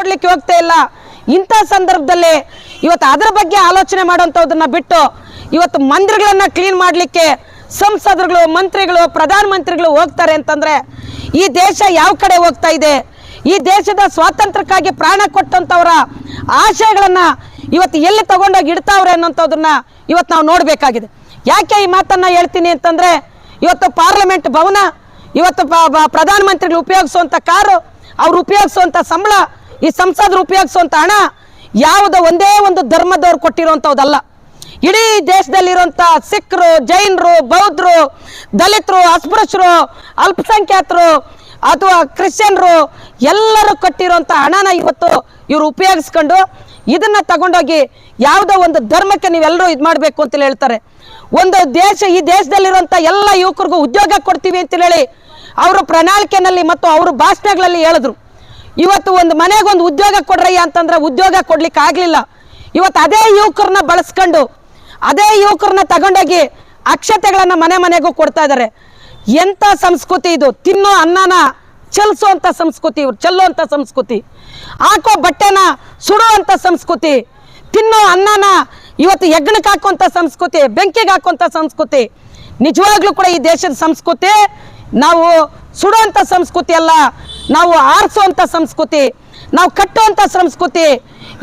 ಕೊಡ್ಲಿಕ್ಕೆ ಹೋಗ್ತಾ ಇಲ್ಲ. ಇಂಥ ಸಂದರ್ಭದಲ್ಲಿ ಇವತ್ತು ಅದರ ಬಗ್ಗೆ ಆಲೋಚನೆ ಮಾಡುವಂಥದ್ದನ್ನ ಬಿಟ್ಟು ಇವತ್ತು ಮಂದಿರಗಳನ್ನ ಕ್ಲೀನ್ ಮಾಡಲಿಕ್ಕೆ ಸಂಸದರುಗಳು, ಮಂತ್ರಿಗಳು ಪ್ರಧಾನ ಮಂತ್ರಿಗಳು ಹೋಗ್ತಾರೆ ಅಂತಂದ್ರೆ ಈ ದೇಶ ಯಾವ ಕಡೆ ಹೋಗ್ತಾ ಇದೆ? ಈ ದೇಶದ ಸ್ವಾತಂತ್ರ್ಯಕ್ಕಾಗಿ ಪ್ರಾಣ ಕೊಟ್ಟಂಥವರ ಆಶಯಗಳನ್ನ ಇವತ್ತು ಎಲ್ಲಿ ತಗೊಂಡೋಗಿ ಇಡ್ತಾವ್ರೆ ಅನ್ನೋಂಥದ್ದನ್ನ ಇವತ್ತು ನಾವು ನೋಡಬೇಕಾಗಿದೆ. ಯಾಕೆ ಈ ಮಾತನ್ನ ಹೇಳ್ತೀನಿ ಅಂತಂದ್ರೆ ಇವತ್ತು ಪಾರ್ಲಿಮೆಂಟ್ ಭವನ, ಇವತ್ತು ಪ್ರಧಾನಮಂತ್ರಿಗಳು ಉಪಯೋಗಿಸುವಂಥ ಕಾರು, ಅವ್ರು ಉಪಯೋಗಿಸುವಂಥ ಸಂಬಳ ಈ ಸಂಸದರು ಉಪಯೋಗಿಸುವಂಥ ಹಣ ಯಾವುದೋ ಒಂದೇ ಒಂದು ಧರ್ಮದವ್ರು ಕೊಟ್ಟಿರುವಂಥದ್ದಲ್ಲ ಇಡೀ ದೇಶದಲ್ಲಿರುವಂಥ ಸಿಖ್ರು, ಜೈನರು, ಬೌದ್ಧರು, ದಲಿತರು ಅಸ್ಪೃಶ್ಯರು ಅಲ್ಪಸಂಖ್ಯಾತರು ಅಥವಾ ಕ್ರಿಶ್ಚಿಯನ್ರು ಎಲ್ಲರೂ ಕಟ್ಟಿರುವಂಥ ಹಣನ ಇವತ್ತು ಇವರು ಉಪಯೋಗಿಸ್ಕೊಂಡು ಇದನ್ನ ತಗೊಂಡೋಗಿ ಯಾವುದೋ ಒಂದು ಧರ್ಮಕ್ಕೆ ನೀವೆಲ್ಲರೂ ಇದು ಮಾಡಬೇಕು ಅಂತೇಳಿ ಹೇಳ್ತಾರೆ. ಒಂದು ದೇಶ, ಈ ದೇಶದಲ್ಲಿರುವಂಥ ಎಲ್ಲ ಯುವಕರಿಗೂ ಉದ್ಯೋಗ ಕೊಡ್ತೀವಿ ಅಂತೇಳಿ ಹೇಳಿ ಅವರ ಪ್ರಣಾಳಿಕೆನಲ್ಲಿ ಮತ್ತು ಅವರು ಭಾಷಣಗಳಲ್ಲಿ ಹೇಳಿದ್ರು. ಇವತ್ತು ಒಂದು ಮನೆಗೊಂದು ಉದ್ಯೋಗ ಕೊಡ್ರಯ್ಯ ಅಂತಂದ್ರೆ ಉದ್ಯೋಗ ಕೊಡ್ಲಿಕ್ಕೆ ಆಗಲಿಲ್ಲ. ಇವತ್ತು ಅದೇ ಯುವಕರನ್ನ ಬಳಸ್ಕೊಂಡು, ಅದೇ ಯುವಕರನ್ನ ತಗೊಂಡೋಗಿ ಅಕ್ಷತೆಗಳನ್ನ ಮನೆ ಮನೆಗೂ ಕೊಡ್ತಾ ಇದ್ದಾರೆ ಎಂಥ ಸಂಸ್ಕೃತಿ ಇದು? ತಿನ್ನೋ ಅನ್ನನ ಅಂತ ಸಂಸ್ಕೃತಿ ಇವ್ರು ಚೆಲ್ಲುವಂಥ ಸಂಸ್ಕೃತಿ. ಹಾಕೋ ಬಟ್ಟೆನ ಸುಡುವಂಥ ಸಂಸ್ಕೃತಿ. ತಿನ್ನೋ ಅನ್ನನ ಇವತ್ತು ಹೆಗ್ಣಕ್ಕೆ ಹಾಕುವಂಥ ಸಂಸ್ಕೃತಿ, ಬೆಂಕಿಗೆ ಹಾಕುವಂಥ ಸಂಸ್ಕೃತಿ. ನಿಜವಾಗ್ಲೂ ಕೂಡ ಈ ದೇಶದ ಸಂಸ್ಕೃತಿ ನಾವು ಸುಡುವಂಥ ಸಂಸ್ಕೃತಿ ಅಲ್ಲ ನಾವು ಆರಿಸುವಂಥ ಸಂಸ್ಕೃತಿ, ನಾವು ಕಟ್ಟುವಂಥ ಸಂಸ್ಕೃತಿ,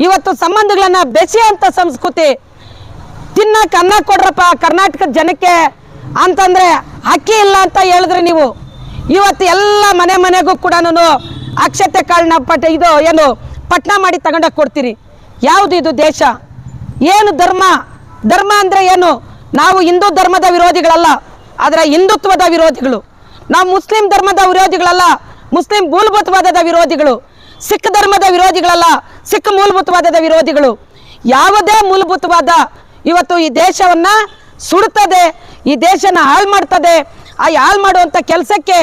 ಇವತ್ತು ಸಂಬಂಧಗಳನ್ನ ಬೆಸೆಯುವಂಥ ಸಂಸ್ಕೃತಿ. ತಿನ್ನಕ್ಕೆ ಅನ್ನ ಕೊಡ್ರಪ್ಪ ಕರ್ನಾಟಕದ ಜನಕ್ಕೆ ಅಂತಂದ್ರೆ ಅಕ್ಕಿ ಇಲ್ಲ ಅಂತ ಹೇಳಿದ್ರೆ ನೀವು. ಇವತ್ತು ಎಲ್ಲ ಮನೆ ಮನೆಗೂ ಕೂಡ ಅಕ್ಷತೆ ಕಾಳನ್ನ ಪಟ್ಟ ಇದು ಏನು ಪಟ್ನ ಮಾಡಿ ತಗೊಂಡೋಗಿ ಕೊಡ್ತೀರಿ. ಯಾವುದು ಇದು ದೇಶ? ಏನು ಧರ್ಮ? ಧರ್ಮ ಅಂದ್ರೆ ಏನು? ನಾವು ಹಿಂದೂ ಧರ್ಮದ ವಿರೋಧಿಗಳಲ್ಲ, ಆದರೆ ಹಿಂದುತ್ವದ ವಿರೋಧಿಗಳು. ನಾವು ಮುಸ್ಲಿಂ ಧರ್ಮದ ವಿರೋಧಿಗಳಲ್ಲ ಮುಸ್ಲಿಂ ಮೂಲಭೂತವಾದದ ವಿರೋಧಿಗಳು, ಸಿಖ್ ಧರ್ಮದ ವಿರೋಧಿಗಳಲ್ಲ, ಸಿಖ್ ಮೂಲಭೂತವಾದದ ವಿರೋಧಿಗಳು. ಯಾವುದೇ ಮೂಲಭೂತವಾದ ಇವತ್ತು ಈ ದೇಶವನ್ನ ಸುಡುತ್ತದೆ, ಈ ದೇಶನ ಹಾಳು ಮಾಡ್ತದೆ, ಆ ಹಾಳು ಮಾಡುವಂಥ ಕೆಲಸಕ್ಕೆ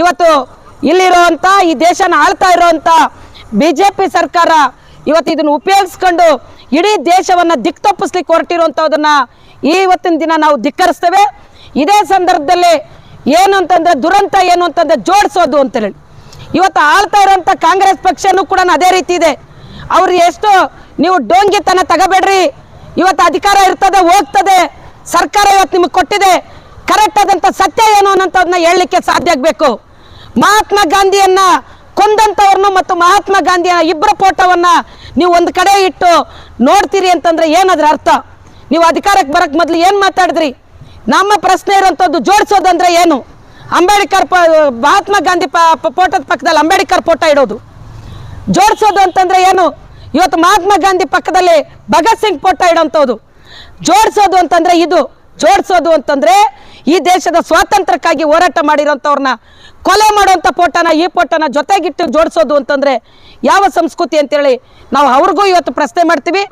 ಇವತ್ತು ಇಲ್ಲಿರುವಂಥ ಈ ದೇಶನ ಆಳ್ತಾ ಇರೋವಂಥ ಬಿ ಜೆ ಪಿ ಸರ್ಕಾರ ಇವತ್ತು ಇದನ್ನು ಉಪಯೋಗಿಸ್ಕೊಂಡು ಇಡೀ ದೇಶವನ್ನ ದಿಕ್ ತಪ್ಪಿಸ್ಲಿಕ್ಕೆ ಈ ಇವತ್ತಿನ ದಿನ ನಾವು ಧಿಕ್ಕರಿಸ್ತೇವೆ. ಇದೇ ಸಂದರ್ಭದಲ್ಲಿ ಏನು ಅಂತಂದ್ರೆ ದುರಂತ ಏನು ಅಂತಂದ್ರೆ ಜೋಡಿಸೋದು ಅಂತೇಳಿ. ಇವತ್ತು ಆಳ್ತಾ ಇರೋಂಥ ಕಾಂಗ್ರೆಸ್ ಪಕ್ಷನೂ ಕೂಡ ಅದೇ ರೀತಿ ಇದೆ. ಅವ್ರು ಎಷ್ಟು ನೀವು ಡೋಂಗಿತನ ತಗೋಬೇಡ್ರಿ. ಇವತ್ತು ಅಧಿಕಾರ ಇರ್ತದೆ, ಹೋಗ್ತದೆ. ಸರ್ಕಾರ ಇವತ್ತು ನಿಮಗೆ ಕೊಟ್ಟಿದೆ. ಕರೆಕ್ಟ್ ಆದಂಥ ಸತ್ಯ ಏನು ಅನ್ನೋಂಥದ್ದನ್ನ ಹೇಳಲಿಕ್ಕೆ ಸಾಧ್ಯ ಆಗಬೇಕು. ಮಹಾತ್ಮ ಗಾಂಧಿಯನ್ನ ಕೊಂದಂಥವ್ರನ್ನು ಮತ್ತು ಮಹಾತ್ಮ ಗಾಂಧಿಯ ಇಬ್ಬರ ಫೋಟೋವನ್ನು ನೀವು ಒಂದು ಕಡೆ ಇಟ್ಟು ನೋಡ್ತೀರಿ ಅಂತಂದರೆ ಏನದ್ರ ಅರ್ಥ? ನೀವು ಅಧಿಕಾರಕ್ಕೆ ಬರೋಕ್ಕೆ ಮೊದಲು ಏನು ಮಾತಾಡಿದ್ರಿ? ನಮ್ಮ ಪ್ರಶ್ನೆ ಇರೋಂಥದ್ದು ಜೋಡಿಸೋದಂದ್ರೆ ಏನು? ಅಂಬೇಡ್ಕರ್ ಮಹಾತ್ಮ ಗಾಂಧಿ ಫೋಟೋದ ಪಕ್ಕದಲ್ಲಿ ಅಂಬೇಡ್ಕರ್ ಫೋಟೋ ಇಡೋದು. ಜೋಡಿಸೋದು ಅಂತಂದ್ರೆ ಏನು? ಇವತ್ತು ಮಹಾತ್ಮ ಗಾಂಧಿ ಪಕ್ಕದಲ್ಲಿ ಭಗತ್ ಸಿಂಗ್ ಫೋಟೋ ಇಡೋಂಥದ್ದು ಜೋಡಿಸೋದು ಅಂತಂದ್ರೆ ಇದು. ಜೋಡಿಸೋದು ಅಂತಂದ್ರೆ ಈ ದೇಶದ ಸ್ವಾತಂತ್ರ್ಯಕ್ಕಾಗಿ ಹೋರಾಟ ಮಾಡಿರೋಂಥವ್ರನ್ನ ಕೊಲೆ ಮಾಡುವಂಥ ಫೋಟೋನ, ಈ ಫೋಟೋನ ಜೊತೆಗಿಟ್ಟು ಜೋಡಿಸೋದು ಅಂತಂದ್ರೆ ಯಾವ ಸಂಸ್ಕೃತಿ ಅಂತೇಳಿ ನಾವು ಅವ್ರಿಗೂ ಇವತ್ತು ಪ್ರಶ್ನೆ ಮಾಡ್ತೀವಿ.